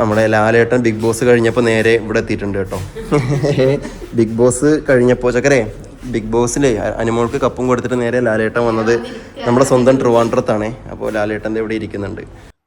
നമ്മുടെ ലാലേട്ടൻ big boss കഴിഞ്ഞപ്പോൾ നേരെ ഇവിടെ എത്തിയിട്ടുണ്ട് കേട്ടോ. ബിഗ് ബോസ് കഴിഞ്ഞപ്പോൾ ചക്കരെ ബിഗ് ബോസിലെ അനുമോൾക്ക് കപ്പും കൊടുത്തിട്ട് നേരെ ലാലേട്ടൻ വന്നത് നമ്മുടെ സ്വന്തം ട്രിവാൻഡ്രത്താണേ. അപ്പോൾ ലാലേട്ടന്റെ ഇവിടെ ഇരിക്കുന്നുണ്ട്.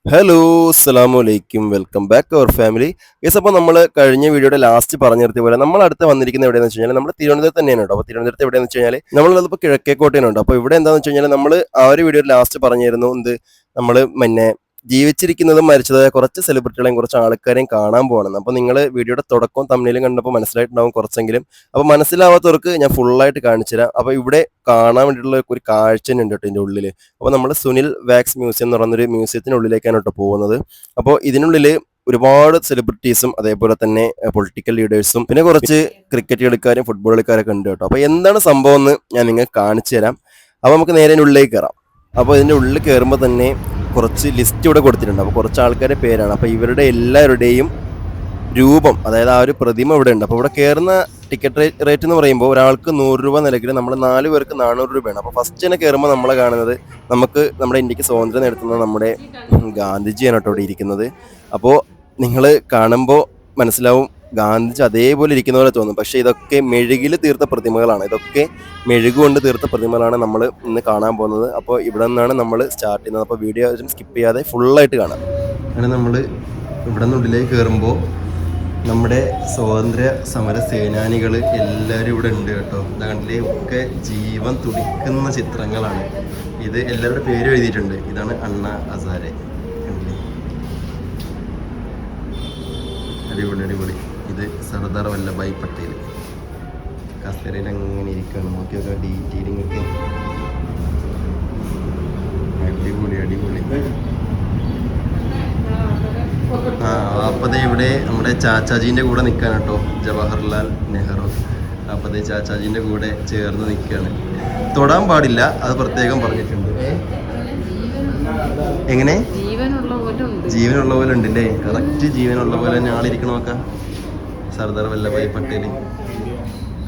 ഹലോ അസ്സാം വലൈക്കും welcome back our family yes അപ്പോൾ നമ്മൾ കഴിഞ്ഞ വീഡിയോയുടെ ലാസ്റ്റ് പറഞ്ഞു നിർത്തിയ പോലെ നമ്മൾ അടുത്ത് വന്നിരിക്കുന്ന എവിടെയെന്ന് വെച്ച് കഴിഞ്ഞാൽ നമ്മൾ തിരുവനന്തപുരത്ത് തന്നെയാണ് കേട്ടോ. അപ്പോൾ തിരുവനന്തപുരത്ത് എവിടെയെന്ന് വെച്ച് കഴിഞ്ഞാൽ നമ്മളുള്ളതിപ്പോൾ കിഴക്കേക്കോട്ടേനുണ്ട് അപ്പോൾ ഇവിടെ എന്താണെന്ന് വെച്ച് കഴിഞ്ഞാൽ നമ്മൾ ആ ഒരു വീഡിയോ ലാസ്റ്റ് പറഞ്ഞിരുന്നു എന്ത്? നമ്മൾ പിന്നെ ജീവിച്ചിരിക്കുന്നതും മരിച്ചതായ കുറച്ച് സെലിബ്രിറ്റികളെയും കുറച്ച് ആൾക്കാരെയും കാണാൻ പോകണം അപ്പോൾ നിങ്ങൾ വീഡിയോയുടെ തുടക്കവും തമ്മിലും കണ്ടപ്പോൾ മനസ്സിലായിട്ടുണ്ടാവും കുറച്ചെങ്കിലും. അപ്പോൾ മനസ്സിലാവാത്തവർക്ക് ഞാൻ ഫുള്ളായിട്ട് കാണിച്ചു തരാം. അപ്പോൾ ഇവിടെ കാണാൻ വേണ്ടിയിട്ടുള്ള ഒരു കാഴ്ച തന്നെ ഉണ്ട് കേട്ടോ ഇതിന്റെ ഉള്ളിൽ അപ്പോൾ നമ്മൾ സുനിൽ വാക്സ് മ്യൂസിയം എന്ന് പറയുന്നൊരു മ്യൂസിയത്തിനുള്ളിലേക്കാണ് കേട്ടോ പോകുന്നത്. അപ്പോൾ ഇതിനുള്ളിൽ ഒരുപാട് സെലിബ്രിറ്റീസും അതേപോലെ തന്നെ പൊളിറ്റിക്കൽ ലീഡേഴ്സും പിന്നെ കുറച്ച് ക്രിക്കറ്റ് കളിക്കാരും ഫുട്ബോൾ കളിക്കാരൊക്കെ ഉണ്ട് കേട്ടോ. അപ്പോൾ എന്താണ് സംഭവം എന്ന് ഞാൻ നിങ്ങൾക്ക് കാണിച്ചു തരാം. അപ്പോൾ നമുക്ക് നേരെ ഉള്ളിലേക്ക് കയറാം. അപ്പോൾ ഇതിന്റെ ഉള്ളിൽ കയറുമ്പോൾ തന്നെ കുറച്ച് ലിസ്റ്റ് ഇവിടെ കൊടുത്തിട്ടുണ്ട്. അപ്പോൾ കുറച്ച് ആൾക്കാരുടെ പേരാണ്. അപ്പോൾ ഇവരുടെ എല്ലാവരുടെയും രൂപം അതായത് ആ ഒരു പ്രതിമ ഇവിടെ ഉണ്ട്. അപ്പോൾ ഇവിടെ കയറുന്ന ടിക്കറ്റ് റേറ്റ് എന്ന് പറയുമ്പോൾ ഒരാൾക്ക് നൂറ് രൂപ നിലയ്ക്ക് നമ്മൾ നാല് പേർക്ക് നാനൂറ് രൂപയാണ്. അപ്പോൾ ഫസ്റ്റ് തന്നെ കയറുമ്പോൾ നമ്മളെ കാണുന്നത് നമുക്ക് നമ്മുടെ ഇന്ത്യയ്ക്ക് സ്വാതന്ത്ര്യം നേടുത്തുന്ന നമ്മുടെ ഗാന്ധിജിയാണ് കേട്ടോ ഇവിടെ ഇരിക്കുന്നത്. അപ്പോൾ നിങ്ങൾ കാണുമ്പോൾ മനസ്സിലാവും ഗാന്ധിജി അതേപോലെ ഇരിക്കുന്ന പോലെ തോന്നും. പക്ഷെ ഇതൊക്കെ മെഴുകിൽ തീർത്ത പ്രതിമകളാണ്. ഇതൊക്കെ മെഴുകുകൊണ്ട് തീർത്ത പ്രതിമകളാണ് നമ്മൾ ഇന്ന് കാണാൻ പോകുന്നത്. അപ്പോൾ ഇവിടെ നിന്നാണ് നമ്മൾ സ്റ്റാർട്ട് ചെയ്യുന്നത്. അപ്പോൾ വീഡിയോ സ്കിപ്പ് ചെയ്യാതെ ഫുള്ളായിട്ട് കാണാം. അങ്ങനെ നമ്മൾ ഇവിടെ നിന്നുള്ളിലേക്ക് കയറുമ്പോൾ നമ്മുടെ സ്വാതന്ത്ര്യ സമര സേനാനികൾ എല്ലാവരും ഇവിടെ ഉണ്ട് കേട്ടോ. ഇതാ കണ്ടില്ലേ? ഒക്കെ ജീവൻ തുടിക്കുന്ന ചിത്രങ്ങളാണ്. ഇത് എല്ലാവരുടെ പേരും എഴുതിയിട്ടുണ്ട്. ഇതാണ് അണ്ണ അസാരെ അടിപൊളി അടിപൊളി. ഇത് സർദാർ വല്ലഭായ് പട്ടേൽ കസേരയിൽ അങ്ങനെ ഇരിക്കുകയാണ് നോക്കി നോക്കാം ഡീറ്റെയിലിംഗ് ഒക്കെ അടിപൊളി അടിപൊളി. ആ അപ്പതേ ഇവിടെ നമ്മുടെ ചാച്ചാജീന്റെ കൂടെ നിൽക്കാൻ കേട്ടോ. ജവഹർലാൽ നെഹ്റു. അപ്പതേ ചാച്ചാജീന്റെ കൂടെ ചേർന്ന് നിൽക്കുകയാണ് തൊടാൻ പാടില്ല അത് പ്രത്യേകം പറഞ്ഞിട്ടുണ്ട്? എങ്ങനെ? ജീവനുള്ള പോലെ ഉണ്ട്. ജീവനുള്ള പോലെ ഉണ്ട് അല്ലേ കറക്റ്റ് ജീവനുള്ള പോലെ തന്നെ ആളിരിക്കണ നോക്കാം സർദാർ വല്ലഭായ് പട്ടേൽ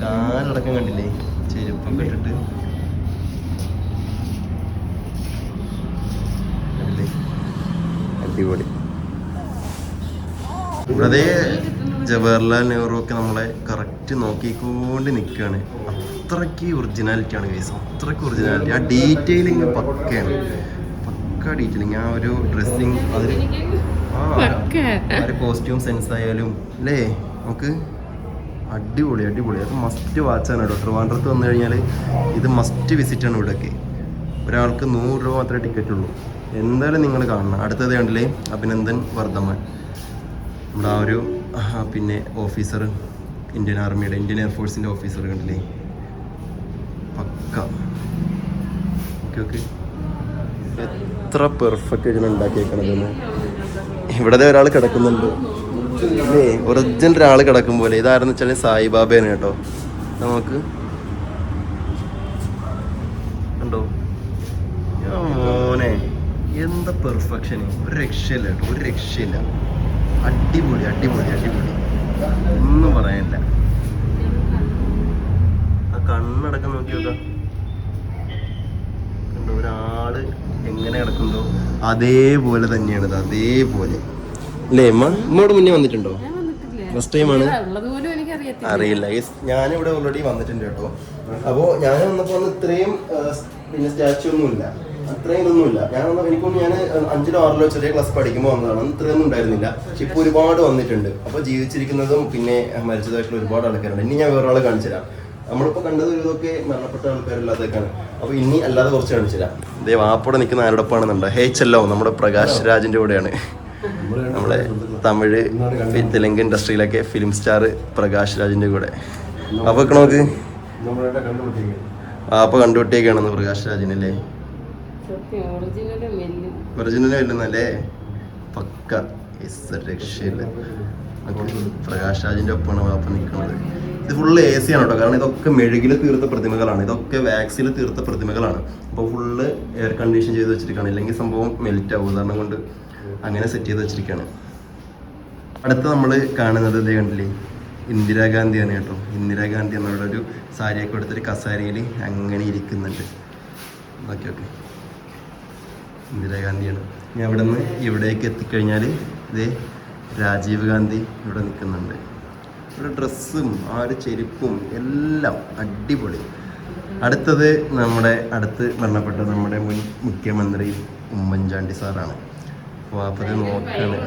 കാലടക്കം കണ്ടില്ലേ? ചെരുപ്പം കെട്ടിട്ട്? അടിപൊളി. ഇവിടെ ജവഹർലാൽ നെഹ്റു ഒക്കെ നമ്മളെ കറക്റ്റ് നോക്കിക്കൊണ്ട് നിൽക്കുകയാണ് അത്രയ്ക്ക് ഒറിജിനാലിറ്റി ആണ് കേസ് അത്രയ്ക്ക് ഒറിജിനാലിറ്റി ആ ഡീറ്റെയിലിങ് പക്കയാണ്. പക്ക ഡീറ്റെയിലിങ് ആ ഒരു ഡ്രസ്സിങ് അതിൽ. ആ ഒരു കോസ്റ്റ്യൂം സെൻസ് ആയാലും അല്ലേ? നമുക്ക് അടിപൊളി അടിപൊളി. അത് മസ്റ്റ് വാച്ചാണ് കേട്ടോ. ട്രിവാൻഡ്രത്ത് വന്നു കഴിഞ്ഞാൽ ഇത് മസ്റ്റ് വിസിറ്റ് ആണ് ഇവിടെയൊക്കെ ഒരാൾക്ക് നൂറ് രൂപ മാത്രമേ ടിക്കറ്റ് ഉള്ളൂ. എന്തായാലും നിങ്ങൾ കാണണം. അടുത്തത് കണ്ടില്ലേ? അഭിനന്ദൻ വർദ്ധമൻ. നമ്മുടെ ആ ഒരു പിന്നെ ഓഫീസർ ഇന്ത്യൻ ആർമിയുടെ ഇന്ത്യൻ എയർഫോഴ്സിന്റെ ഓഫീസർ കണ്ടില്ലേ? പക്ക. ഓക്കെ ഓക്കെ എത്ര പെർഫെക്റ്റ് ആയിട്ട് ഉണ്ടാക്കിയേക്കണതെന്ന്. ഇവിടെ ഒരാൾ കിടക്കുന്നുണ്ട്. അല്ലേ ഒറിജിനൽ ഒരാൾ കിടക്കും പോലെ. ഇതാരെന്ന് വെച്ചാൽ സായിബാബയാണ് കേട്ടോ. നമുക്ക് കണ്ടോ? മോനെ എന്താ പെർഫെക്ഷൻ ഒരു രക്ഷയില്ല കേട്ടോ ഒരു രക്ഷയില്ല. അടിപൊളി അടിപൊളി അടിപൊളി. ഒന്നും പറയാനില്ല. ആ കണ്ണടക്കം നോക്കി നോക്കാം കണ്ടോ ഒരാൾ എങ്ങനെ കിടക്കുന്നുണ്ടോ? അതേപോലെ തന്നെയാണ് അതേപോലെ. അല്ലേ അമ്മ ഇമ്മോട് മുന്നേ വന്നിട്ടുണ്ടോ? ഫസ്റ്റ് ടൈമാണ് അറിയില്ല. ഞാൻ ഞാനിവിടെ ഓൾറെഡി വന്നിട്ടുണ്ട് കേട്ടോ. അപ്പോ ഞാൻ വന്നപ്പോ അന്ന് ഇത്രയും പിന്നെ സ്റ്റാച്ചു ഒന്നുമില്ല അത്രയും ഇതൊന്നുമില്ല ഞാൻ വന്ന എനിക്കൊന്നും ഞാൻ അഞ്ചിലോ ആറിലോ ചെറിയ ക്ലാസ് പഠിക്കുമ്പോൾ വന്നതാണ്. ഇത്രയൊന്നും ഉണ്ടായിരുന്നില്ല. പക്ഷെ ഇപ്പൊ ഒരുപാട് വന്നിട്ടുണ്ട്. അപ്പൊ ജീവിച്ചിരിക്കുന്നതും പിന്നെ മരിച്ചതായിട്ടുള്ള ഒരുപാട് ആൾക്കാരുണ്ട്. ഇനി ഞാൻ വേറെ കാണിച്ചു കാണിച്ചുതരാം നമ്മളിപ്പോ കണ്ടത് ഇതൊക്കെ മരണപ്പെട്ട ആൾക്കാരില്ലാതൊക്കെയാണ് അപ്പൊ ഇനി അല്ലാതെ കുറച്ച് കാണിച്ചു തരാം. ഇതേ വാപ്പോടെ നിൽക്കുന്ന ആരോടൊപ്പമാണെന്നുണ്ട് ഹേ ചെല്ലോ നമ്മുടെ പ്രകാശ് രാജിന്റെ കൂടെയാണ്. നമ്മളെ തമിഴ് തെലുങ്ക് ഇൻഡസ്ട്രിയിലൊക്കെ ഫിലിം സ്റ്റാർ പ്രകാശ് രാജിന്റെ കൂടെ. അപ്പൊ നോക്ക് ആ അപ്പൊ കണ്ടുപിട്ടിയൊക്കെയാണെന്ന് പ്രകാശ് രാജിനല്ലേ? ഒറിജിനൽ വരുന്നല്ലേ പക്ക രക്ഷയില്ല. പ്രകാശ് രാജിന്റെ ഒപ്പമാണ് വാപ്പ നിൽക്കുന്നത്. ഇത് ഫുള്ള് എ സി ആണ് കേട്ടോ. കാരണം ഇതൊക്കെ മെഴുകിൽ തീർത്ത പ്രതിമകളാണ്. ഇതൊക്കെ വാക്സിൽ തീർത്ത പ്രതിമകളാണ്. അപ്പോൾ ഫുള്ള് എയർ കണ്ടീഷൻ ചെയ്ത് വെച്ചിരിക്കുകയാണ്. ഇല്ലെങ്കിൽ സംഭവം മെൽറ്റ് ആവും. ഉദാഹരണം കൊണ്ട് അങ്ങനെ സെറ്റ് ചെയ്ത് വെച്ചിരിക്കുകയാണ് അടുത്ത നമ്മൾ കാണുന്നത് ഇതേ കണ്ടില്ലേ? ഇന്ദിരാഗാന്ധിയാണ് കേട്ടോ. ഇന്ദിരാഗാന്ധി എന്നുള്ള ഒരു സാരിയൊക്കെ എടുത്തൊരു കസാരയിൽ അങ്ങനെ ഇരിക്കുന്നുണ്ട്. ഓക്കെ ഓക്കെ ഇന്ദിരാഗാന്ധിയാണ് ഇനി അവിടെ നിന്ന് ഇവിടേക്ക് എത്തിക്കഴിഞ്ഞാൽ ഇതേ രാജീവ് ഗാന്ധി ഇവിടെ നിൽക്കുന്നുണ്ട്. ഇവിടെ ഡ്രസ്സും ആ ഒരു ചെരുപ്പും എല്ലാം അടിപൊളി. അടുത്തത് നമ്മുടെ അടുത്ത് മരണപ്പെട്ട നമ്മുടെ മുൻ മുഖ്യമന്ത്രി ഉമ്മൻചാണ്ടി സാറാണ്. അത് നോക്കാണ്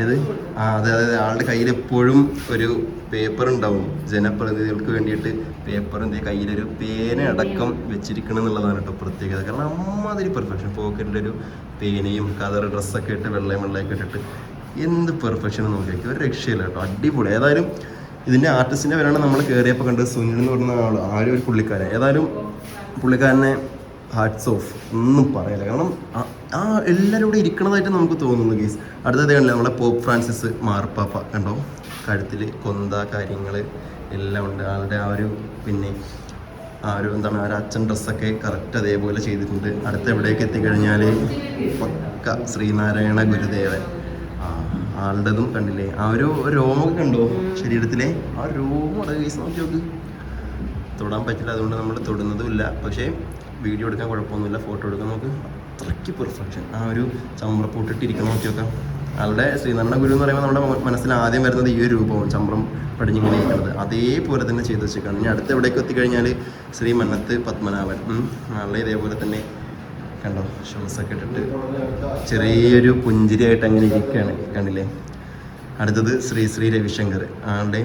ഏത്? ആ അതെ അതെ ആളുടെ കയ്യിൽ എപ്പോഴും ഒരു പേപ്പർ ഉണ്ടാവും. ജനപ്രതിനിധികൾക്ക് വേണ്ടിയിട്ട് എന്ത് കയ്യിലൊരു പേന അടക്കം വെച്ചിരിക്കണം എന്നുള്ളതാണ് കേട്ടോ പ്രത്യേകത. കാരണം അമ്മാതിരി പെർഫെക്ഷൻ പോക്കറ്റിന്റെ ഒരു പേനയും കതർ ഡ്രസ്സൊക്കെ ഇട്ട് വെള്ളയും വെള്ളയൊക്കെ ഇട്ടിട്ട് എന്ത് പെർഫെക്ഷൻ നോക്കിയാൽ ഒരു രക്ഷയില്ല കേട്ടോ. അടിപൊളി. ഏതായാലും ഇതിന്റെ ആർട്ടിസ്റ്റിന്റെ പേരാണ് നമ്മൾ കയറിയപ്പോൾ കണ്ടത് സുനിൽ എന്ന് പറയുന്ന ആൾ ആരും ഒരു പുള്ളിക്കാരൻ. ഏതായാലും പുള്ളിക്കാരനെ ഹാർട്സ് ഓഫ് ഒന്നും പറയില്ല. കാരണം ആ- എല്ലാവരും ഇവിടെ ഇരിക്കണതായിട്ട് നമുക്ക് തോന്നുന്നു ഗീസ്. അടുത്തത് കണ്ടില്ല നമ്മളെ പോപ്പ് ഫ്രാൻസിസ് മാർപ്പാപ്പ കണ്ടോ? കഴുത്തിൽ കൊന്ത കാര്യങ്ങൾ എല്ലാം ഉണ്ട്. ആളുടെ ആ ഒരു പിന്നെ ആ ഒരു എന്താണ് ആ ഒരു അച്ഛൻ ഡ്രസ്സൊക്കെ കറക്റ്റ് അതേപോലെ ചെയ്തിട്ടുണ്ട്. അടുത്ത എവിടേക്ക് എത്തിക്കഴിഞ്ഞാൽ പക്ക ശ്രീനാരായണ ഗുരുദേവൻ. ആളുടേതും കണ്ടില്ലേ? ആ ഒരു രോമൊക്കെ കണ്ടോ ശരീരത്തിലെ? ആ രോമം കേസ് നോക്കി നോക്ക്. തൊടാൻ പറ്റില്ല അതുകൊണ്ട് നമ്മൾ തൊടുന്നതുമില്ല പക്ഷേ വീഡിയോ എടുക്കാൻ കുഴപ്പമൊന്നുമില്ല ഫോട്ടോ എടുക്കാൻ നമുക്ക് അത്രയ്ക്ക് പെർഫെക്ഷൻ ആ ഒരു ചമ്രപ്പൂട്ടിട്ടിരിക്കണം നോക്കിയൊക്കെ. ആളുടെ ശ്രീനാരായണ ഗുരു എന്ന് പറയുമ്പോൾ നമ്മുടെ മനസ്സിൽ ആദ്യം വരുന്നത് ഈ ഒരു രൂപവും ചമ്രം പടിഞ്ഞിങ്ങനെ ഇരിക്കുന്നത് അതേപോലെ തന്നെ ചെയ്തു വെച്ചേക്കാണ്. ഇനി അടുത്ത എവിടേക്ക് എത്തിക്കഴിഞ്ഞാൽ ശ്രീ മന്നത്ത് പത്മനാഭൻ. ആളുടെ ഇതേപോലെ തന്നെ കണ്ടോ ഷൂസൊക്കെ ഇട്ടിട്ട് ചെറിയൊരു പുഞ്ചിരിയായിട്ട് അങ്ങനെ ഇരിക്കുകയാണ്. കണ്ടില്ലേ? അടുത്തത് ശ്രീ ശ്രീ രവിശങ്കർ. ആളുടെ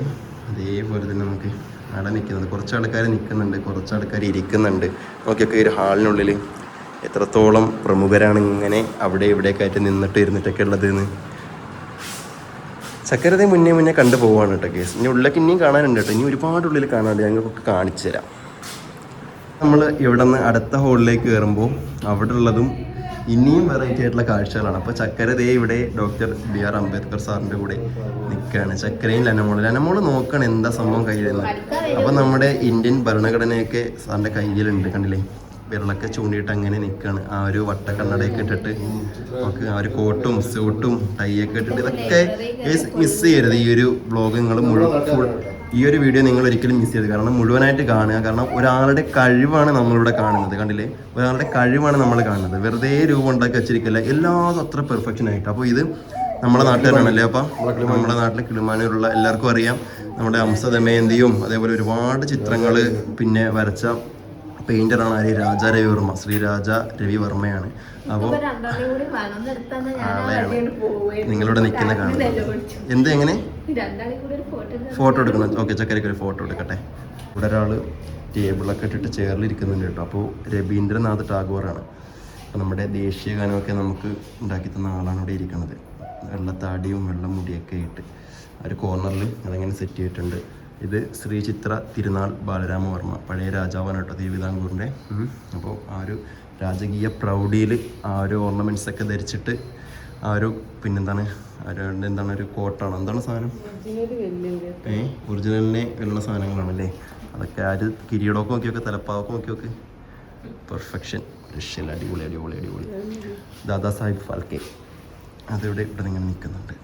അതേപോലെ തന്നെ നമുക്ക് അവിടെ നിൽക്കുന്നത് കുറച്ച് ആൾക്കാർ നിൽക്കുന്നുണ്ട് കുറച്ച് ആൾക്കാർ ഇരിക്കുന്നുണ്ട്. നോക്കിയൊക്കെ ഈ ഒരു ഹാളിനുള്ളിൽ എത്രത്തോളം പ്രമുഖരാണ് ഇങ്ങനെ അവിടെ ഇവിടെയൊക്കെ ആയിട്ട് നിന്നിട്ട് ഇരുന്നിട്ടൊക്കെ ഉള്ളത് എന്ന് ചക്കരത്തെ മുന്നേ മുന്നേ കണ്ടു പോവാണ് കേട്ടോ കേസ്. ഇനി ഉള്ളിലേക്ക് ഇനിയും കാണാനുണ്ട് കേട്ടോ. ഇനി ഒരുപാട് ഉള്ളിൽ കാണാനുണ്ട്. ഞങ്ങൾക്കൊക്കെ കാണിച്ചു തരാം. നമ്മൾ ഇവിടെ നിന്ന് അടുത്ത ഹോളിലേക്ക് കയറുമ്പോൾ അവിടെ ഉള്ളതും ഇനിയും വെറൈറ്റി ആയിട്ടുള്ള കാഴ്ചകളാണ്. അപ്പോൾ ചക്കരതേ ഇവിടെ ഡോക്ടർ ബി ആർ അംബേദ്കർ സാറിന്റെ കൂടെ നിൽക്കുകയാണ്. ചക്കരയും ലനമോൾ. ലനമോൾ നോക്കണം എന്താ സംഭവം കയ്യിലെന്ന്. അപ്പോൾ നമ്മുടെ ഇന്ത്യൻ ഭരണഘടനയൊക്കെ സാറിന്റെ കയ്യിലുണ്ട് കണ്ടില്ലേ? വിരളൊക്കെ ചൂണ്ടിയിട്ട് അങ്ങനെ നിൽക്കുകയാണ് ആ ഒരു വട്ട കണ്ണടയൊക്കെ ഇട്ടിട്ട് നമുക്ക് ആ ഒരു കോട്ടും സ്യൂട്ടും ടൈയൊക്കെ ഇട്ടിട്ട് ഇതൊക്കെ മിസ് ചെയ്യരുത്. ഈ ഒരു വ്ളോഗ് നിങ്ങൾ മുഴുവൻ ഈ ഒരു വീഡിയോ നിങ്ങൾ ഒരിക്കലും മിസ് ചെയ്യരുത്. കാരണം മുഴുവനായിട്ട് കാണുക. കാരണം ഒരാളുടെ കഴിവാണ് നമ്മളിവിടെ കാണുന്നത്. കണ്ടില്ലേ? ഒരാളുടെ കഴിവാണ് നമ്മൾ കാണുന്നത്. വെറുതെ രൂപം ഉണ്ടാക്കി വെച്ചിരിക്കില്ല. എല്ലാതും അത്ര പെർഫെക്ഷൻ ആയിട്ട്. അപ്പോൾ ഇത് നമ്മുടെ നാട്ടുകാരാണല്ലേ? അപ്പം നമ്മുടെ നാട്ടിലെ കിളിമാനൂരുള്ള എല്ലാവർക്കും അറിയാം. നമ്മുടെ അംസദമയന്തിയും അതേപോലെ ഒരുപാട് ചിത്രങ്ങൾ പിന്നെ വരച്ച പെയിന്ററാണ് ആര് രാജ രവിവർമ്മ ശ്രീ രാജ രവിവർമ്മയാണ് അപ്പോൾ ആളെയാണ് നിങ്ങളിവിടെ നിൽക്കുന്ന കാണുന്നത്. എന്ത് എങ്ങനെ? ഫോട്ടോ എടുക്കണം. ഓക്കെ ചക്കരയ്ക്ക് ഒരു ഫോട്ടോ എടുക്കട്ടെ. ഇവിടെ ഒരാൾ ടേബിളൊക്കെ ഇട്ടിട്ട് ചെയറിലിരിക്കുന്നുണ്ട് കേട്ടോ. അപ്പോൾ രവീന്ദ്രനാഥ് ടാഗോറാണ്. അപ്പോൾ നമ്മുടെ ദേശീയ ഗാനമൊക്കെ നമുക്ക് ഉണ്ടാക്കി തന്ന ആളാണ് ഇവിടെ ഇരിക്കുന്നത്. വെള്ളത്താടിയും വെള്ള മുടിയൊക്കെ ആയിട്ട് ഒരു കോർണറിൽ അതങ്ങനെ സെറ്റ് ചെയ്തിട്ടുണ്ട്. ഇത് ശ്രീ ചിത്ര തിരുനാൾ ബാലരാമവർമ്മ പഴയ രാജാവാണ് കേട്ടോ തിരുവിതാംകൂറിന്റെ അപ്പോൾ ആ ഒരു രാജകീയ പ്രൗഢിയിൽ ആ ഒരു ഓർണമെന്റ്സ് ഒക്കെ ധരിച്ചിട്ട് ആ ഒരു പിന്നെന്താണ് എന്താണ് ഒരു കോട്ടാണ്. എന്താണ് സാധനം? ഏ ഒറിജിനലിനെ ഉള്ള സാധനങ്ങളാണല്ലേ? അതൊക്കെ ആ ഒരു കിരീടമൊക്കെ നോക്കിയൊക്കെ തലപ്പാവൊക്കെ നോക്കിയൊക്കെ പെർഫെക്ഷൻ റഷ്യൻ അടിപൊളി അടിപൊളി അടിപൊളി. ദാദാ സാഹിബ് ഫാൽക്കെ. അതിവിടെ ഇവിടെ ഇങ്ങനെ നിൽക്കുന്നുണ്ട്.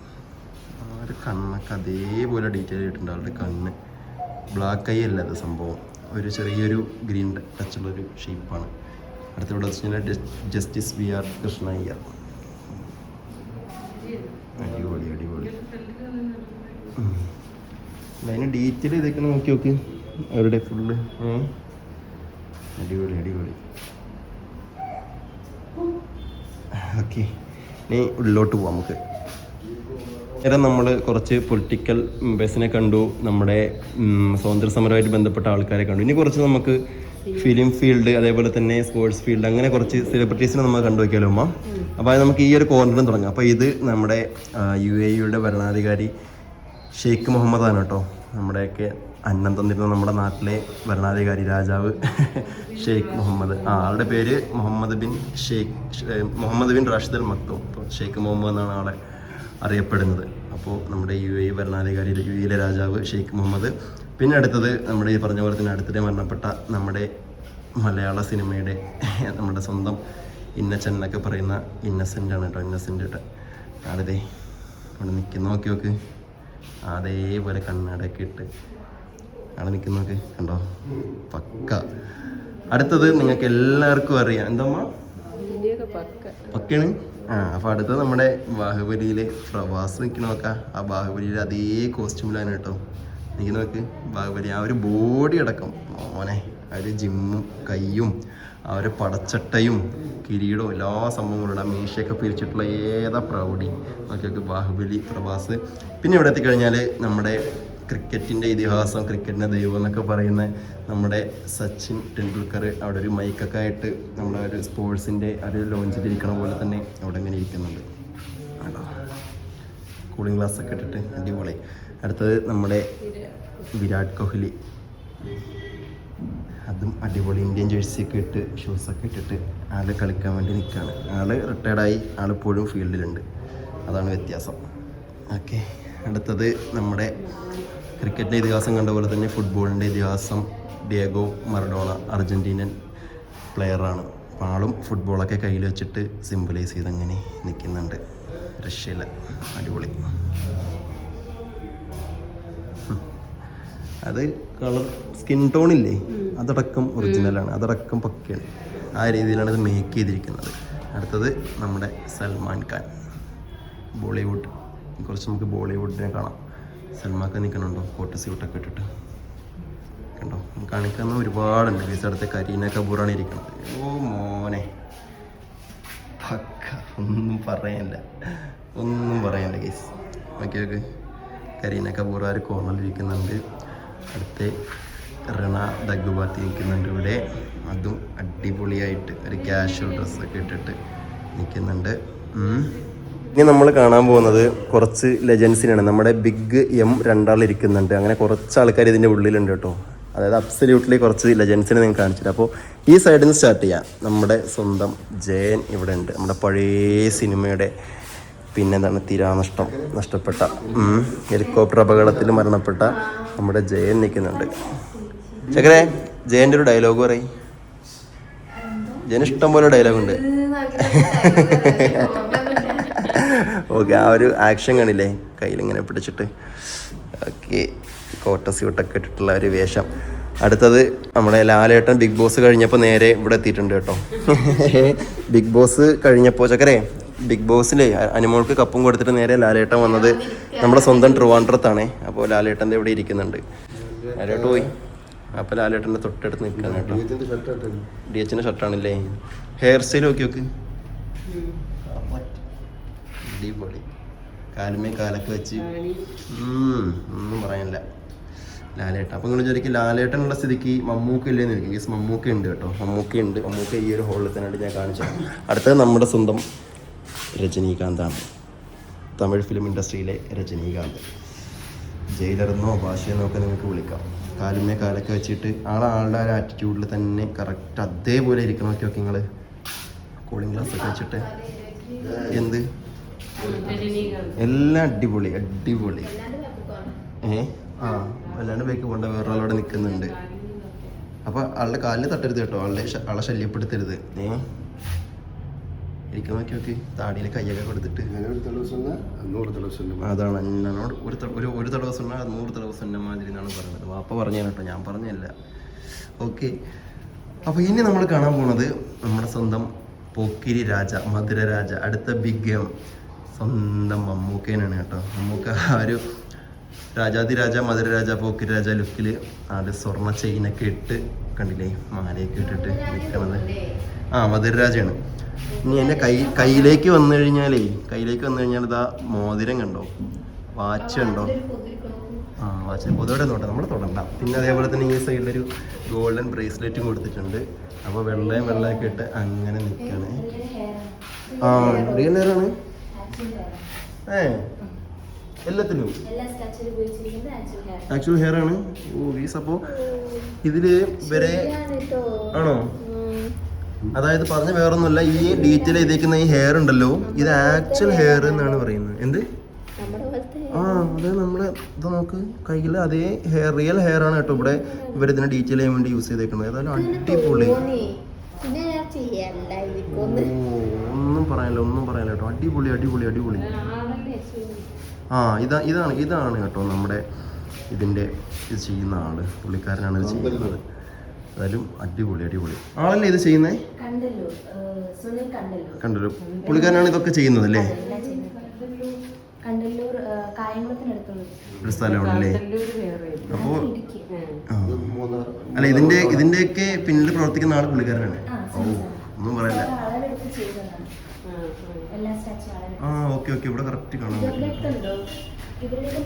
ആ ഒരു കണ്ണൊക്കെ അതേപോലെ ഡീറ്റെയിൽ ആയിട്ടുണ്ട് ആളുടെ കണ്ണ്. ബ്ലാക്ക് ഐ അല്ല അത് സംഭവം. ഒരു ചെറിയൊരു ഗ്രീൻ ടച്ചുള്ളൊരു ഷേപ്പാണ് വെച്ച് കഴിഞ്ഞാൽ justice V R Krishna Iyer അടിപൊളി അടിപൊളി. അതിന് ഡീറ്റെയിൽ ഇതൊക്കെ നോക്കി നോക്ക്. അവരുടെ ഫുള്ള് അടിപൊളി അടിപൊളി. ഓക്കെ. ഇനി ഉള്ളിലോട്ട് പോവാം നമുക്ക്. നേരം നമ്മൾ കുറച്ച് പൊളിറ്റിക്കൽ മെമ്പേഴ്സിനെ കണ്ടു. നമ്മുടെ സ്വാതന്ത്ര്യ സമരമായിട്ട് ബന്ധപ്പെട്ട ആൾക്കാരെ കണ്ടു. ഇനി കുറച്ച് നമുക്ക് ഫിലിം ഫീൽഡ് അതേപോലെ തന്നെ സ്പോർട്സ് ഫീൽഡ് അങ്ങനെ കുറച്ച് സെലിബ്രിറ്റീസിനെ നമ്മൾ കണ്ടു നോക്കിയാലോ അമ്മ അപ്പോൾ നമുക്ക് ഈ ഒരു കോർണറിൽ തുടങ്ങാം. അപ്പോൾ ഇത് നമ്മുടെ യു എ യുടെ ഭരണാധികാരി ഷെയ്ഖ് മുഹമ്മദ് ആണ് കേട്ടോ. നമ്മുടെയൊക്കെ അന്നം തന്നിരുന്ന നമ്മുടെ നാട്ടിലെ ഭരണാധികാരി രാജാവ് ഷെയ്ഖ് മുഹമ്മദ്. ആ ആളുടെ പേര് Mohammed bin Sheikh Mohammed bin Rashid Al Sheikh Mohammed എന്നാണ് ആളെ. അറിയപ്പെടുന്നത്. അപ്പോൾ നമ്മുടെ യു എ ഭരണാധികാരി യു എയിലെ രാജാവ് ഷെയ്ഖ് മുഹമ്മദ്. പിന്നെ അടുത്തത് നമ്മുടെ ഈ പറഞ്ഞ പോലെ തന്നെ അടുത്തിടെ മരണപ്പെട്ട നമ്മുടെ മലയാള സിനിമയുടെ നമ്മുടെ സ്വന്തം ഇന്നച്ചൻ എന്നൊക്കെ പറയുന്ന ഇന്നസെന്റ് ആണ് കേട്ടോ ഇന്നസെന്റ് കേട്ടോ ആളിതേ അവിടെ നിൽക്കുന്ന. നോക്കി നോക്ക്. അതേപോലെ കണ്ണടയൊക്കെ ഇട്ട് അവിടെ നിൽക്കുന്ന നോക്ക്. കണ്ടോ? പക്ക. അടുത്തത് നിങ്ങൾക്ക് എല്ലാവർക്കും അറിയാം. എന്താ ഇതിന്റെയൊക്കെ പക്ക. പക്കയാണ്? ആ അപ്പൊ അടുത്ത നമ്മുടെ ബാഹുബലിയിലെ പ്രവാസ് നിൽക്കണ നോക്കാം. ആ ബാഹുബലിയിലെ അതേ കോസ്റ്റ്യൂമിലാണ് കേട്ടോ. എനിക്ക് നോക്ക് ബാഹുബലി ആ ഒരു ബോഡി അടക്കം. മോനെ ആ ഒരു ജിമ്മും കയ്യും ആ ഒരു പടച്ചട്ടയും കിരീടവും എല്ലാ സംഭവങ്ങളും ഉണ്ട് ആ മീശയൊക്കെ പിരിച്ചിട്ടുള്ള ഏതാ പ്രൗഢി. നോക്കിയൊക്കെ ബാഹുബലി പ്രവാസ്. പിന്നെ ഇവിടെ എത്തിക്കഴിഞ്ഞാൽ നമ്മുടെ ക്രിക്കറ്റിന്റെ ഇതിഹാസം ക്രിക്കറ്റിന്റെ ദൈവം എന്നൊക്കെ പറയുന്ന നമ്മുടെ സച്ചിൻ ടെണ്ടുൽക്കർ അവിടെ ഒരു മൈക്കൊക്കെ ആയിട്ട് നമ്മുടെ ഒരു സ്പോർട്സിന്റെ ഒരു ലോഞ്ചിൽ ഇരിക്കണ പോലെ തന്നെ അവിടെ ഇങ്ങനെ ഇരിക്കുന്നുണ്ട്. ആണോ? കൂളിംഗ് ഗ്ലാസ് ഒക്കെ ഇട്ടിട്ട് അടിപൊളി. അടുത്തത് നമ്മുടെ വിരാട് കോഹ്ലി. അതും അടിപൊളി ഇന്ത്യൻ ജേഴ്സി ഒക്കെ ഇട്ട് ഷൂസൊക്കെ ഇട്ടിട്ട് ആൾ കളിക്കാൻ വേണ്ടി നിൽക്കുകയാണ് ആൾ റിട്ടയർഡായി ആളിപ്പോഴും ഫീൽഡിലുണ്ട് അതാണ് വ്യത്യാസം. ഓക്കെ അടുത്തത് നമ്മുടെ ക്രിക്കറ്റിന്റെ ഇതിഹാസം കണ്ട പോലെ തന്നെ ഫുട്ബോളിന്റെ ഇതിഹാസം ഡിയഗോ മറഡോണ അർജന്റീനൻ പ്ലെയറാണ്. അപ്പോൾ ആളും ഫുട്ബോളൊക്കെ കയ്യിൽ വെച്ചിട്ട് സിംബലൈസ് ചെയ്തങ്ങനെ നിൽക്കുന്നുണ്ട്. റഷ്യയിലെ അടിപൊളി. അത് കളർ സ്കിൻ ടോൺ ഇല്ലേ? അതടക്കം ഒറിജിനലാണ് അതടക്കം പക്കയാണ്. ആ രീതിയിലാണ് ഇത് മേക്ക് ചെയ്തിരിക്കുന്നത്. അടുത്തത് നമ്മുടെ സൽമാൻ ഖാൻ. ബോളിവുഡ് കുറച്ച് നമുക്ക് ബോളിവുഡിനെ കാണാം. സൽമാക്ക് നിൽക്കണുണ്ടോ കോട്ട് സ്യൂട്ടൊക്കെ ഇട്ടിട്ട്. കണ്ടോ? കാണിക്കുന്ന ഒരുപാടുണ്ട്. ഗീസ് അടുത്ത കരീന കപൂറാണ് ഇരിക്കുന്നത് ഓ മോനെ. പക്ക. ഒന്നും പറയണ്ട. ഒന്നും പറയണ്ട ഗീസ്. ഓക്കെ ഓക്കെ കരീന കപൂർ ആ ഒരു കോർണറിൽ ഇരിക്കുന്നുണ്ട്. അടുത്ത് റിണ ദഗുബാത്തി നിൽക്കുന്നുണ്ട് ഇവിടെ. അതും അടിപൊളിയായിട്ട് ഒരു ക്യാഷ്വൽ ഡ്രസ്സൊക്കെ ഇട്ടിട്ട് നിൽക്കുന്നുണ്ട്. ഇനി നമ്മൾ കാണാൻ പോകുന്നത് കുറച്ച് ലെജൻസിനാണ് നമ്മുടെ ബിഗ് എം രണ്ടാൾ ഇരിക്കുന്നുണ്ട്. അങ്ങനെ കുറച്ച് ആൾക്കാർ ഇതിന്റെ ഉള്ളിലുണ്ട് കേട്ടോ. അതായത് അബ്സല്യൂട്ട്ലി കുറച്ച് ലെജൻസിനെ നിങ്ങൾ കാണിച്ചിട്ട്. അപ്പോൾ ഈ സൈഡിൽ നിന്ന് സ്റ്റാർട്ട് ചെയ്യാം. നമ്മുടെ സ്വന്തം ജയൻ ഇവിടെ ഉണ്ട്. നമ്മുടെ പഴയ സിനിമയുടെ പിന്നെന്താണ്? തീരാനഷ്ടം നഷ്ടപ്പെട്ട ഹെലികോപ്റ്റർ അപകടത്തിൽ മരണപ്പെട്ട നമ്മുടെ ജയൻ നിൽക്കുന്നുണ്ട്. ചക്കരെ ജയന്റെ ഒരു ഡയലോഗ് പറയും. ജയൻ ഇഷ്ടം പോലെ ഡയലോഗ് ഉണ്ട് ഓക്കെ ആ ഒരു ആക്ഷൻ കാണില്ലേ കയ്യിലിങ്ങനെ പിടിച്ചിട്ട്. ഓക്കെ കോട്ട സ്യൂട്ടൊക്കെ ഇട്ടിട്ടുള്ള ഒരു വേഷം. അടുത്തത് നമ്മുടെ ലാലേട്ടൻ ബിഗ് ബോസ് കഴിഞ്ഞപ്പോൾ നേരെ ഇവിടെ എത്തിയിട്ടുണ്ട് കേട്ടോ. ബിഗ് ബോസ് കഴിഞ്ഞപ്പോൾ ചക്കരെ ബിഗ് ബോസിലെ അനുമോൾക്ക് കപ്പും കൊടുത്തിട്ട് നേരെ ലാലേട്ടൻ വന്നത് നമ്മുടെ സ്വന്തം ട്രിവാൻഡ്രത്താണേ. അപ്പോൾ ലാലേട്ടന്റെ ഇവിടെ ഇരിക്കുന്നുണ്ട്. ലാലേട്ട് പോയി. അപ്പോൾ ലാലേട്ടന്റെ തൊട്ടടുത്ത് നിൽക്കാൻ കേട്ടോ. ഡി എച്ചിന്റെ ഷർട്ടാണല്ലേ ഹെയർ സ്റ്റൈൽ നോക്കി നോക്ക്. അടിപൊളി. കാലുമേ കാലൊക്കെ വെച്ച്. ഒന്നും പറയാനില്ല. ലാലേട്ടൻ. അപ്പം നിങ്ങൾ ചോദിക്കും ലാലേട്ടനുള്ള സ്ഥിതിക്ക് മമ്മൂക്ക ഇല്ലേന്ന് ചോദിക്കും. യെസ് മമ്മൂക്ക ഉണ്ട് കേട്ടോ. മമ്മൂക്ക ഉണ്ട്. മമ്മൂക്ക ഈ ഒരു ഹോളിൽ തന്നെ ഞാൻ കാണിച്ചു. അടുത്തത് നമ്മുടെ സ്വന്തം രജനീകാന്താണ്. തമിഴ് ഫിലിം ഇൻഡസ്ട്രിയിലെ രജനീകാന്ത്. ജയിലറെന്നോ ഭാഷയെന്നോ ഒക്കെ നിങ്ങൾക്ക് വിളിക്കാം. കാലുമേ കാലൊക്കെ വെച്ചിട്ട് ആളെ ആളുടെ ആ ഒരു ആറ്റിറ്റ്യൂഡിൽ തന്നെ കറക്റ്റ് അതേപോലെ ഇരിക്കണമൊക്കെ നിങ്ങൾ കൂളിംഗ് ഗ്ലാസ് ഒക്കെ വെച്ചിട്ട്. എന്ത്? എല്ലാം അടിപൊളി അടിപൊളി. ഏ? ആ അല്ലാണ്ട് ബേക്ക് പോണ്ട വേറൊരാളവിടെ നിൽക്കുന്നുണ്ട് അപ്പോൾ ആളുടെ കാലിൽ തട്ടരുത് കേട്ടോ ആളെ ആളെ ശല്യപ്പെടുത്തരുത്. ഏ? എനിക്ക് നോക്കി നോക്കി താടിയിൽ കൈയൊക്കെ കൊടുത്തിട്ട്. അതാണ് എന്നോട് ഒരു ഒരു ഒരു തടവസം ഉണ്ട് നൂറ് തടവസം ഉണ്ട് മാതിരി എന്നാണ് പറഞ്ഞത്. വാപ്പ പറഞ്ഞു കേട്ടോ ഞാൻ പറഞ്ഞല്ല ഓക്കെ. അപ്പോൾ ഇനി നമ്മൾ കാണാൻ പോണത് നമ്മുടെ സ്വന്തം പോക്കിരി രാജ മധുര രാജ അടുത്ത ബിഗ് ഗെയിം സ്വന്തം മമ്മൂക്കേനാണ് കേട്ടോ. മമ്മൂക്ക ആ ഒരു രാജാതിരാജ മധുരരാജ മധുര രാജ പോക്കിരി രാജ ലുക്കിൽ ആട് സ്വർണ ചെയിനൊക്കെ ഇട്ട് കണ്ടില്ലേ? മാലയൊക്കെ ഇട്ടിട്ട് നിൽക്കണത് ആ മധുര രാജയാണ്. ഇനി എന്റെ കൈ കയ്യിലേക്ക് വന്നു കഴിഞ്ഞാലേ കയ്യിലേക്ക് വന്നു കഴിഞ്ഞാൽ ഇതാ മോതിരം കണ്ടോ? വാച്ച് ഉണ്ടോ ആ വാച്ച്. പൊതുവെ തൊട്ടാ നമ്മൾ തൊടണ്ട. പിന്നെ അതേപോലെ തന്നെ ഈ സൈഡിലൊരു ഗോൾഡൻ ബ്രേസ്ലെറ്റും കൊടുത്തിട്ടുണ്ട്. അപ്പോൾ വെള്ളയും വെള്ളമൊക്കെ ഇട്ട് അങ്ങനെ നിൽക്കണേ ആ റിയൽ ഹെയറാണ് ഏ എല്ലാത്തിലും എല്ലാ സ്ട്രക്ചർ ഉപയോഗിച്ചിരിക്കുന്നത് ആക്ച്വൽ ഹെയർ ആണ്. ഓ വീസ് അപ്പോ ഇതിൽ വരെ ആണോ? അതായത് പറഞ്ഞ വേറൊന്നുമല്ല ഈ ഡീറ്റെയിൽ ചെയ്തേക്കുന്ന ഈ ഹെയർ ഉണ്ടല്ലോ ഇത് ആക്ച്വൽ ഹെയർ എന്നാണ് പറയുന്നത്. എന്ത്? ആ അത് നമ്മുടെ ഇത് നോക്ക് കയ്യിൽ അതേ ഹെയർ റിയൽ ഹെയർ ആണ് കേട്ടോ ഇവിടെ ഇവരിതിനെ ഡീറ്റെയിൽ ചെയ്യാൻ വേണ്ടി യൂസ് ചെയ്തേക്കുന്നത്. ഏതായാലും അടിപൊളി തോന്നി പിന്നെ ഞാൻ ചെയ്യല്ല ഓ, ഇതിക്കൊന്ന് ഒന്നും പറയാനില്ല ഒന്നും പറയാനില്ല കേട്ടോ. അടിപൊളി അടിപൊളി അടിപൊളി. ആ ഇതാ ഇതാണ് ഇതാണ് കേട്ടോ നമ്മുടെ ഇതിന്റെ ഇത് ചെയ്യുന്ന ആൾ. പുള്ളിക്കാരനാണ് ഇത് ചെയ്യുന്നത്. അതായാലും അടിപൊളി അടിപൊളി. ആളല്ലേ ഇത് ചെയ്യുന്നേ? കണ്ടല്ലൂർ സുനിൽ കണ്ടല്ലൂർ. കണ്ടല്ലോ പുള്ളിക്കാരനാണ് ഇതൊക്കെ ചെയ്യുന്നത് അല്ലേ? ഒരു സ്ഥലമാണല്ലേ? ആ. അല്ല ഇതിന്റെ ഇതിന്റെയൊക്കെ പിന്നിൽ പ്രവർത്തിക്കുന്ന ആൾ പുള്ളിക്കാരനാണ്. ഓ ഒന്നും പറയല്ല എല്ലാ ആ ഓക്കെ ഓക്കെ. ഇവിടെ കറക്റ്റ് കാണാൻ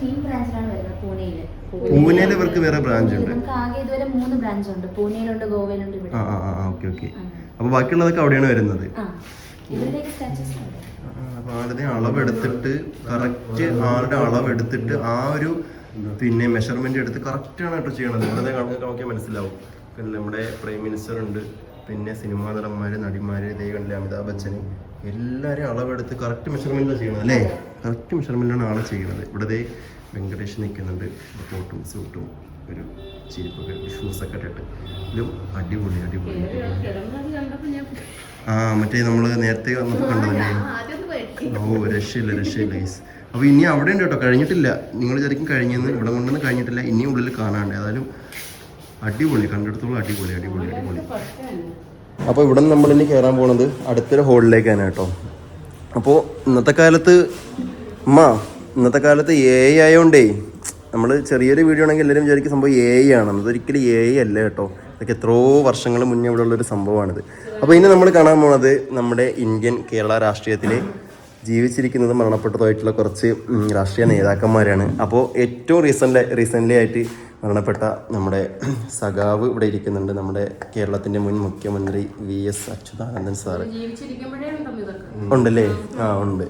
മെയിൻ ബ്രാഞ്ചിലാണ് വരുന്നത് പൂനെയിൽ. പൂനെയിൽ ഇവർക്ക് വേറെ ബ്രാഞ്ച് ഉണ്ട്. നമുക്ക് ആകെ ഇതുവരെ മൂന്ന് ബ്രാഞ്ച് ഉണ്ട്. പൂനെയിലുണ്ട് ഗോവയിലുണ്ട് ഇവിടെ. ആ ആ ആ ഓക്കെ ഓക്കെ. അപ്പോൾ ബാക്കിയുള്ളതൊക്കെ അവിടെയാണ് വരുന്നത്. ആ ഇവരുടെയൊക്കെ സ്റ്റാച്ചസ് ഉണ്ട്. അപ്പോൾ അപ്പൊ ആളുടെ അളവെടുത്തിട്ട് കറക്റ്റ് ആളുടെ അളവെടുത്തിട്ട് ആ ഒരു പിന്നെ മെഷർമെന്റ് എടുത്ത് കറക്റ്റാണ് കേട്ടോ ചെയ്യണത്. വെറുതെ കണക്ക് നോക്കിയാൽ മനസ്സിലാവും. പിന്നെ നമ്മുടെ പ്രൈം മിനിസ്റ്റർ ഉണ്ട്. പിന്നെ സിനിമാ നടന്മാര് നടിമാര് ഇതേ കണ്ടില്ല അമിതാഭ് ബച്ചന്? എല്ലാവരും അളവെടുത്ത് കറക്റ്റ് മെഷർമെന്റ് ചെയ്യണം അല്ലേ? കറക്റ്റ് മെഷർമെന്റാണ് ആളെ ചെയ്യുന്നത് ഇവിടെ വെങ്കടേഷ് നിൽക്കുന്നുണ്ട്. കോട്ടും സൂട്ടും ഒരു ചിരിപ്പൊക്കെ ഷൂസൊക്കെ ഇട്ടിട്ട്. ഇതും അടിപൊളി അടിപൊളി. ആ മറ്റേ നമ്മൾ നേരത്തെ വന്നപ്പോൾ കണ്ടതല്ലേ? ഓ രക്ഷയില്ല രക്ഷയില്ല ഗൈസ് അപ്പോൾ ഇനി അവിടെ ഉണ്ട് കേട്ടോ. കഴിഞ്ഞിട്ടില്ല. നിങ്ങൾ ശരിക്കും കഴിഞ്ഞെന്ന് ഇവിടെ കൊണ്ടൊന്നും കഴിഞ്ഞിട്ടില്ല. ഇനിയും ഉള്ളിൽ കാണാണ്ട് ഏതായാലും അടിപൊളി. കണ്ടെടുത്തോളൂ അടിപൊളി അടിപൊളി അടിപൊളി. അപ്പോൾ ഇവിടെ നിന്ന് നമ്മൾ ഇനി കയറാൻ പോകുന്നത് അടുത്തൊരു ഹോളിലേക്കാണ് കേട്ടോ. അപ്പോൾ ഇന്നത്തെ കാലത്ത് അമ്മ ഇന്നത്തെ കാലത്ത് എ ഐ ആയതുകൊണ്ടേ നമ്മൾ ചെറിയൊരു വീഡിയോ ആണെങ്കിൽ എല്ലാവരും വിചാരിക്കും സംഭവം എ ഐ ആണ്. അതൊരിക്കലും എ ഐ അല്ല കേട്ടോ. ഇതൊക്കെ എത്രയോ വർഷങ്ങൾ മുന്നേ ഇവിടെ ഉള്ളൊരു സംഭവമാണിത്. അപ്പോൾ ഇനി നമ്മൾ കാണാൻ പോണത് നമ്മുടെ ഇന്ത്യൻ കേരള രാഷ്ട്രീയത്തിലെ ജീവിച്ചിരിക്കുന്നത് മരണപ്പെട്ടതായിട്ടുള്ള കുറച്ച് രാഷ്ട്രീയ നേതാക്കന്മാരാണ്. അപ്പോൾ ഏറ്റവും റീസെന്റ് റീസെന്റ്ലി ആയിട്ട് മരണപ്പെട്ട നമ്മുടെ സഖാവ് ഇവിടെ ഇരിക്കുന്നുണ്ട്. നമ്മുടെ കേരളത്തിന്റെ മുൻ മുഖ്യമന്ത്രി വി എസ് അച്യുതാനന്ദൻ സാറ്. ഉണ്ടല്ലോ ആ ഉണ്ട്.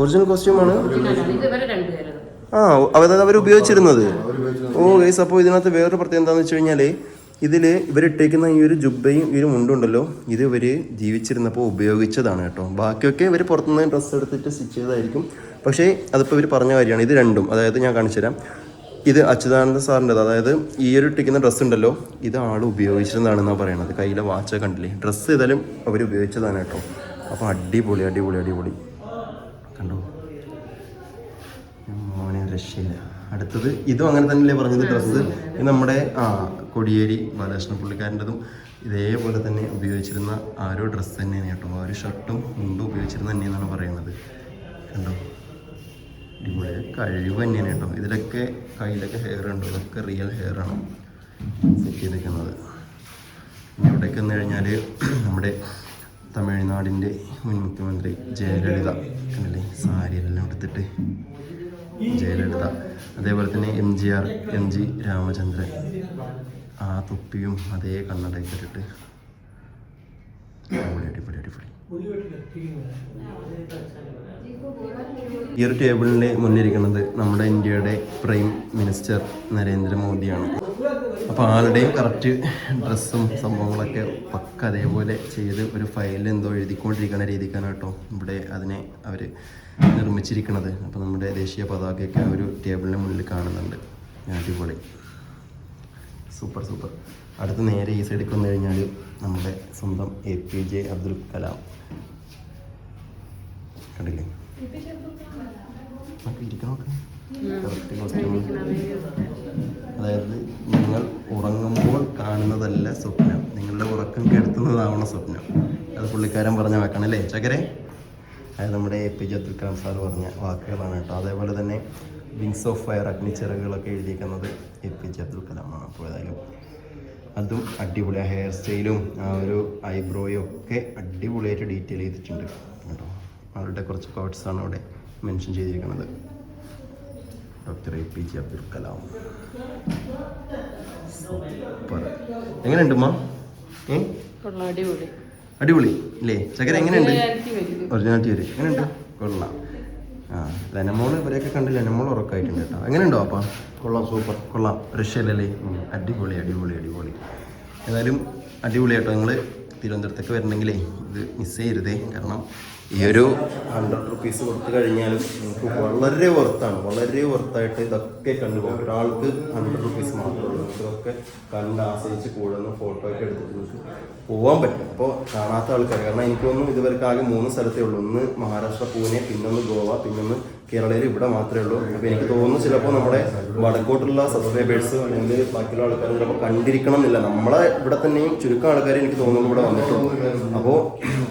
ഒറിജിനൽ കോസ്റ്റ്യൂമാണ് ആ അതായത് അവർ ഉപയോഗിച്ചിരുന്നത്. ഓ ഗൈസ് അപ്പോൾ ഇതിനകത്ത് വേറൊരു പ്രത്യേകത എന്താണെന്ന് വെച്ച് കഴിഞ്ഞാൽ ഇതിൽ ഇവരിട്ടേക്കുന്ന ഈ ഒരു ജുബയും ഈ ഒരു മുണ്ടും ഉണ്ടല്ലോ ഇത് ഇവർ ജീവിച്ചിരുന്നപ്പോൾ ഉപയോഗിച്ചതാണ് കേട്ടോ. ബാക്കിയൊക്കെ ഇവർ പുറത്തുനിന്ന് ഡ്രസ്സ് എടുത്തിട്ട് സ്റ്റിച്ച് ചെയ്തതായിരിക്കും. പക്ഷേ അതിപ്പോൾ ഇവർ പറഞ്ഞ കാര്യമാണ് ഇത് രണ്ടും. അതായത് ഞാൻ കാണിച്ചു തരാം. ഇത് അച്യുതാനന്ദ സാറിന്റെത്. അതായത് ഈ ഒരു ഇട്ടിരിക്കുന്ന ഡ്രസ്സ് ഉണ്ടല്ലോ ഇത് ആൾ ഉപയോഗിച്ചിരുന്നതാണെന്നാണ് പറയുന്നത് കയ്യിലെ വാച്ച് കണ്ടില്ലേ? ഡ്രസ്സ് ഏതായാലും അവർ ഉപയോഗിച്ചതാണ് കേട്ടോ. അപ്പോൾ അടിപൊളി അടിപൊളി അടിപൊളി. കണ്ടോ? മോനെ രക്ഷയില്ല അടുത്തത്. ഇതും അങ്ങനെ തന്നെയല്ലേ പറഞ്ഞത് ഡ്രസ്സ്? നമ്മുടെ ആ കൊടിയേരി ബാലകൃഷ്ണ പുള്ളിക്കാരന്റെതും ഇതേപോലെ തന്നെ ഉപയോഗിച്ചിരുന്ന ആ ഒരു ഡ്രസ്സ് തന്നെയാണ് കേട്ടോ. ആ ഒരു ഷർട്ടും മുണ്ടും ഉപയോഗിച്ചിരുന്ന തന്നെയെന്നാണ് പറയുന്നത്. കണ്ടോ? അടിപൊളി. കഴിവ് തന്നെയാണ് കേട്ടോ. ഇതിലൊക്കെ കയ്യിലൊക്കെ ഹെയർ ഉണ്ട്? ഇതൊക്കെ റിയൽ ഹെയർ ആണ് സെറ്റ് ചെയ്തേക്കുന്നത് ഇനി ഇവിടേക്ക് വന്നു കഴിഞ്ഞാൽ നമ്മുടെ തമിഴ്നാടിന്റെ മുൻ മുഖ്യമന്ത്രി ജയലളിത കണ്ടില്ലേ? സാരിയെല്ലാം എടുത്തിട്ട് ജയലളിത. അതേപോലെ തന്നെ M G R M G Ramachandran. ആ തൊപ്പിയും അതേ കണ്ണടയൊക്കെ ഇട്ടിട്ട് അടിപൊളി അടിപൊളി അടിപൊളി. ഈ ഒരു ടേബിളിന് മുന്നിരിക്കുന്നത് നമ്മുടെ ഇന്ത്യയുടെ പ്രൈം മിനിസ്റ്റർ നരേന്ദ്രമോദിയാണ്. അപ്പോൾ ആളുടെയും കറക്റ്റ് ഡ്രസ്സും സംഭവങ്ങളൊക്കെ പക്ക അതേപോലെ ചെയ്ത് ഒരു ഫയലിൽ എന്തോ എഴുതിക്കൊണ്ടിരിക്കുന്ന രീതിക്കാണ് കേട്ടോ ഇവിടെ അതിനെ അവർ നിർമ്മിച്ചിരിക്കുന്നത് അപ്പോൾ നമ്മുടെ ദേശീയ പതാകയൊക്കെ ആ ഒരു ടേബിളിന് മുന്നിൽ കാണുന്നുണ്ട്. അടിപൊളി. Super super. അടുത്ത് നേരെ ഈ സൈഡിൽ വന്നു കഴിഞ്ഞാൽ നമ്മുടെ സ്വന്തം A P J Abdul Kalam. കണ്ടില്ലേ. അതായത് നിങ്ങൾ ഉറങ്ങുമ്പോൾ കാണുന്നതല്ല സ്വപ്നം. നിങ്ങളുടെ ഉറക്കം കെടുത്തുന്നതാവണം സ്വപ്നം. അത് പുള്ളിക്കാരൻ പറഞ്ഞു വെക്കണം അല്ലേ? ചക്കരെ അത് നമ്മുടെ A P J Abdul Kalam sir പറഞ്ഞ വാക്കുകളാണ് കേട്ടോ. അതേപോലെ തന്നെ വിങ്സ് ഓഫ് ഫയർ അഗ്നിച്ചിറകുകളൊക്കെ എഴുതിയിരിക്കുന്നത് എ പി ജെ അബ്ദുൽ കലാമാണ് അപ്പോൾ ഏതായാലും അതും അടിപൊളി ആ ഹെയർ സ്റ്റൈലും ആ ഒരു ഐബ്രോയും ഒക്കെ അടിപൊളിയായിട്ട് ഡീറ്റെയിൽ ചെയ്തിട്ടുണ്ട് കേട്ടോ. അവരുടെ കുറച്ച് കോട്ട്സാണ് അവിടെ മെൻഷൻ ചെയ്തിരിക്കുന്നത്. Doctor A P J Abdul Kalam എങ്ങനെയുണ്ട് മാ അടിപൊളി. അടിപൊളി ഇല്ലേ? ചക്കര എങ്ങനെയുണ്ട്. ഒറിജിനാലിറ്റി വരും. എങ്ങനെയുണ്ട്? കൊള്ളാം. ആ ലെനമോൾ ഇവരെയൊക്കെ കണ്ട് ലെനമോൾ ഉറക്കായിട്ടുണ്ട് കേട്ടോ. എങ്ങനെയുണ്ടോ അപ്പാ? കൊള്ളാം സൂപ്പർ. കൊള്ളാം. റഷ്യയിലല്ലേ അടിപൊളി അടിപൊളി അടിപൊളി. ഏതായാലും അടിപൊളി കേട്ടോ. നിങ്ങൾ തിരുവനന്തപുരത്തേക്ക് വരണമെങ്കിലേ ഇത് മിസ് ചെയ്യരുതേ. കാരണം ഈ ഒരു ഹൺഡ്രഡ് റുപ്പീസ് കൊടുത്തു കഴിഞ്ഞാലും നമുക്ക് വളരെ വർത്താണ് വളരെ വർത്തായിട്ട് ഇതൊക്കെ കണ്ടുപോകും ഒരാൾക്ക് ഹൺഡ്രഡ് റുപ്പീസ് മാത്രമേ നിങ്ങൾക്ക് ഇതൊക്കെ കണ്ട് ആസ്വദിച്ച് കൂടുന്ന ഫോട്ടോ ഒക്കെ എടുത്തിട്ട് നമുക്ക് പോകാൻ പറ്റും. അപ്പോൾ കാണാത്ത ആൾക്കാർ കാരണം എനിക്കൊന്നും ഇതുവരെ ആകെ മൂന്ന് സ്ഥലത്തേ ഉള്ളൂ. ഒന്ന് മഹാരാഷ്ട്ര പൂനെ പിന്നൊന്ന് ഗോവ പിന്നൊന്ന് കേരളയിൽ ഇവിടെ മാത്രമേ ഉള്ളൂ. അപ്പോൾ എനിക്ക് തോന്നുന്നു ചിലപ്പോൾ നമ്മുടെ വടക്കോട്ടുള്ള സബ്സ്ക്രൈബേഴ്സ് അല്ലെങ്കിൽ ബാക്കിയുള്ള ആൾക്കാർ ചിലപ്പോൾ കണ്ടിരിക്കണം എന്നില്ല. നമ്മളെ ഇവിടെ തന്നെയും ചുരുക്കം ആൾക്കാർ എനിക്ക് തോന്നുന്നു ഇവിടെ വന്നിട്ടുള്ളൂ. അപ്പോൾ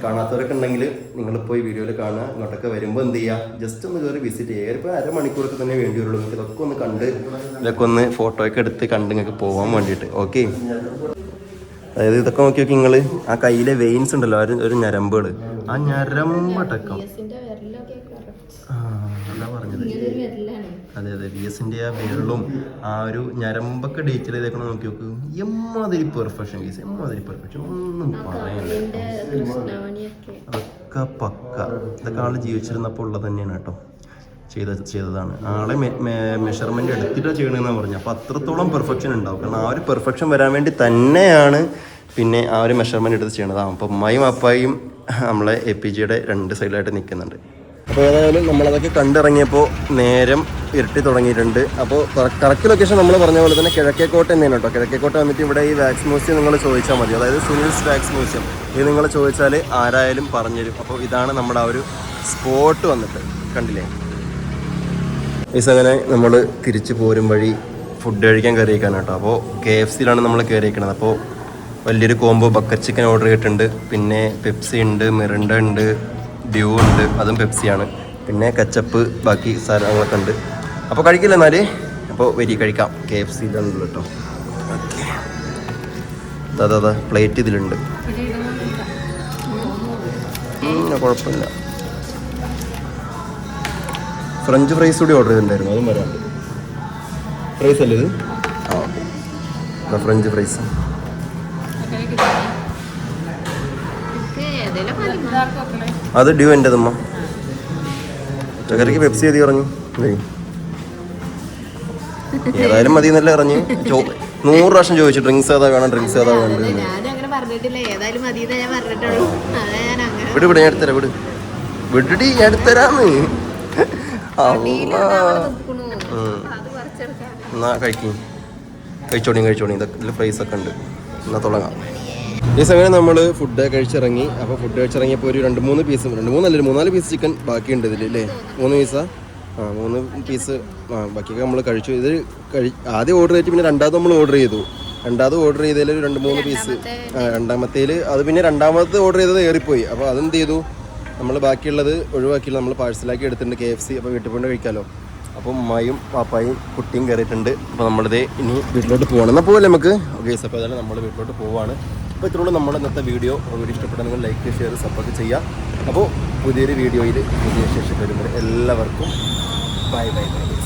കാണാത്തവരൊക്കെ ഉണ്ടെങ്കിൽ നിങ്ങൾ പോയി വീഡിയോയിൽ കാണുക. ഇങ്ങോട്ടൊക്കെ വരുമ്പോൾ എന്ത് ചെയ്യുക ജസ്റ്റ് ഒന്ന് കയറി വിസിറ്റ് ചെയ്യുക. ഇപ്പോൾ അരമണിക്കൂറൊക്കെ തന്നെ വേണ്ടി വരുള്ളൂ. നിങ്ങൾക്ക് ഇതൊക്കെ ഒന്ന് കണ്ട് ഇതൊക്കെ ഒന്ന് ഫോട്ടോ ഒക്കെ എടുത്ത് കണ്ട് നിങ്ങൾക്ക് പോകാൻ വേണ്ടിയിട്ട്. ഓക്കെ അതായത് ഇതൊക്കെ നോക്കി നോക്കി നിങ്ങൾ ആ കയ്യിലെ വെയിൻസ് ഉണ്ടല്ലോ ഒരു ഞരമ്പുകൾ ആ ഞരമ്പടക്കം അതെ അതെ. വി എസിന്റെ ആ വിരലും ആ ഒരു ഞരമ്പൊക്കെ ഡീറ്റെയിൽ ചെയ്തേക്കണം നോക്കി നോക്ക്. എമ്മാതിരി പെർഫെക്ഷൻ കേസ് എമ്മാതിരി പെർഫെക്ഷൻ ഒന്നും കൃഷ്ണമണിയൊക്കെ അതൊക്കെ പക്ക ഇതൊക്കെ ആൾ ജീവിച്ചിരുന്നപ്പോൾ ഉള്ളത് തന്നെയാണ് കേട്ടോ. ചെയ്ത ചെയ്തതാണ്. ആളെ മെഷർമെന്റ് എടുത്തിട്ടാണ് ചെയ്യണമെന്നാണ് പറഞ്ഞത് അപ്പോൾ അത്രത്തോളം പെർഫെക്ഷൻ ഉണ്ടാവും. കാരണം ആ ഒരു പെർഫെക്ഷൻ വരാൻ വേണ്ടി തന്നെയാണ് പിന്നെ ആ ഒരു മെഷർമെന്റ് എടുത്ത് ചെയ്യണത്. അപ്പം ഉമ്മയും അപ്പായും നമ്മളെ എ പി ജിയുടെ രണ്ട് സൈഡിലായിട്ട് നിൽക്കുന്നുണ്ട് അപ്പോൾ ഏതായാലും നമ്മളതൊക്കെ കണ്ടിറങ്ങിയപ്പോൾ നേരം ഇരട്ടി തുടങ്ങിയിട്ടുണ്ട്. അപ്പോൾ കറക്റ്റ് ലൊക്കേഷൻ നമ്മൾ പറഞ്ഞ പോലെ തന്നെ കിഴക്കേക്കോട്ട തന്നെയാണ് കേട്ടോ. കിഴക്കേക്കോട്ട വന്നിട്ട് ഇവിടെ ഈ വാക്സ് മ്യൂസിയം നിങ്ങൾ ചോദിച്ചാൽ മതി. അതായത് സുനിൽസ് വാക്സ് മ്യൂസിയം. ഇത് നിങ്ങൾ ചോദിച്ചാൽ ആരായാലും പറഞ്ഞുതരും. അപ്പോൾ ഇതാണ് നമ്മുടെ ആ ഒരു സ്പോട്ട് വന്നിട്ട് കണ്ടില്ലേ? ഈസ് അങ്ങനെ നമ്മൾ തിരിച്ചു പോരും വഴി ഫുഡ് കഴിക്കാൻ കയറിയേക്കാണ് കേട്ടോ. അപ്പോൾ കെ എഫ് സിയിലാണ് നമ്മൾ കയറിയേക്കണത്. അപ്പോൾ വലിയൊരു കോംബോ ബക്കറ്റ് ചിക്കൻ ഓർഡർ ചെയ്തിട്ടുണ്ട്. പിന്നെ പെപ്സി ഉണ്ട് മിറിണ്ട ഉണ്ട് ഡ്യൂ ഉണ്ട്. അതും പെപ്സിയാണ് പിന്നെ കച്ചപ്പ് ബാക്കി സാധനങ്ങളൊക്കെ ഉണ്ട്. അപ്പോൾ കഴിക്കില്ല എന്നാൽ അപ്പോൾ വരി കഴിക്കാം. കെ എഫ് സിയിലാണ് കേട്ടോ. അതാ അതാ പ്ലേറ്റ് ഇതിലുണ്ട്. കുഴപ്പമില്ല. ഫ്രഞ്ച് ഫ്രൈസ് കൂടി ഓർഡർ ചെയ്തിട്ടുണ്ടായിരുന്നു. അതും വരാം. ഫ്രൈസ് അല്ലേ ഇത്? ആ ഫ്രഞ്ച് ഫ്രൈസ് അത് ഡ്യൂ എന്റെ അമ്മ ചക്കരയ്ക്ക് പെപ്സി മതി പറഞ്ഞു. ഏതായാലും മതി എന്നല്ലേ പറഞ്ഞു നൂറ് പ്രാവശ്യം ചോദിച്ചു ഡ്രിങ്ക്സ് ഏതാ വേണം ഡ്രിങ്ക്സ് ഏതാ വേണ്ടത് വിട് വിട് ഞാൻ എടുത്തരാം വിട്. വിടിടി ഞാൻ എടുത്തരാന്ന് എന്നാ കഴിക്കും. കഴിച്ചോണി കഴിച്ചോണി. ഇതൊക്കെ പ്രൈസ് ഒക്കെ ഉണ്ട്. എന്നാ തുടങ്ങാം. ഈ സമയം നമ്മൾ ഫുഡ് കഴിച്ചിറങ്ങി. അപ്പോൾ ഫുഡ് കഴിച്ചിറങ്ങിയപ്പോൾ ഒരു രണ്ട് മൂന്ന് പീസ് രണ്ട് മൂന്നല്ല ഒരു മൂന്നാൽ പീസ് ചിക്കൻ ബാക്കിയുണ്ട് ഇതിൽ അല്ലേ മൂന്ന് പീസാ ആ? മൂന്ന് പീസ് ആ ബാക്കിയൊക്കെ നമ്മൾ കഴിച്ചു. ഇത് കഴി ആദ്യം ഓർഡർ ചെയ്തിട്ട് പിന്നെ രണ്ടാമത് നമ്മൾ ഓർഡർ ചെയ്തു. രണ്ടാമത് ഓർഡർ ചെയ്തതിൽ രണ്ട് മൂന്ന് പീസ് ആ രണ്ടാമത്തേൽ അത് പിന്നെ രണ്ടാമത് ഓർഡർ ചെയ്തത് ഏറിപ്പോയി. അപ്പോൾ അതെന്ത് ചെയ്തു? നമ്മൾ ബാക്കിയുള്ളത് ഒഴിവാക്കിയില്ല. നമ്മൾ പാഴ്സലാക്കി എടുത്തിട്ടുണ്ട് കെ എഫ് സി അപ്പോൾ വീട്ടിൽ കൊണ്ട് കഴിക്കാമല്ലോ അപ്പോൾ ഉമ്മായും പാപ്പായും കുട്ടിയും കയറിയിട്ടുണ്ട് അപ്പോൾ നമ്മളിത് ഇനി വീട്ടിലോട്ട് പോകണം എന്നാൽ പോകല്ലേ നമുക്ക്? ഓക്കെ അപ്പോൾ അതായത് നമ്മൾ വീട്ടിലോട്ട് പോവാണ്. അപ്പോൾ ഇത്രയുള്ള നമ്മുടെ ഇന്നത്തെ വീഡിയോ. വീഡിയോ ഇഷ്ടപ്പെട്ടെങ്കിൽ ലൈക്ക് ഷെയർ സപ്പോർട്ട് ചെയ്യുക. അപ്പോൾ പുതിയൊരു വീഡിയോയിൽ പുതിയ ശേഷം വരുമ്പോൾ എല്ലാവർക്കും ബൈ ബൈ ബൈ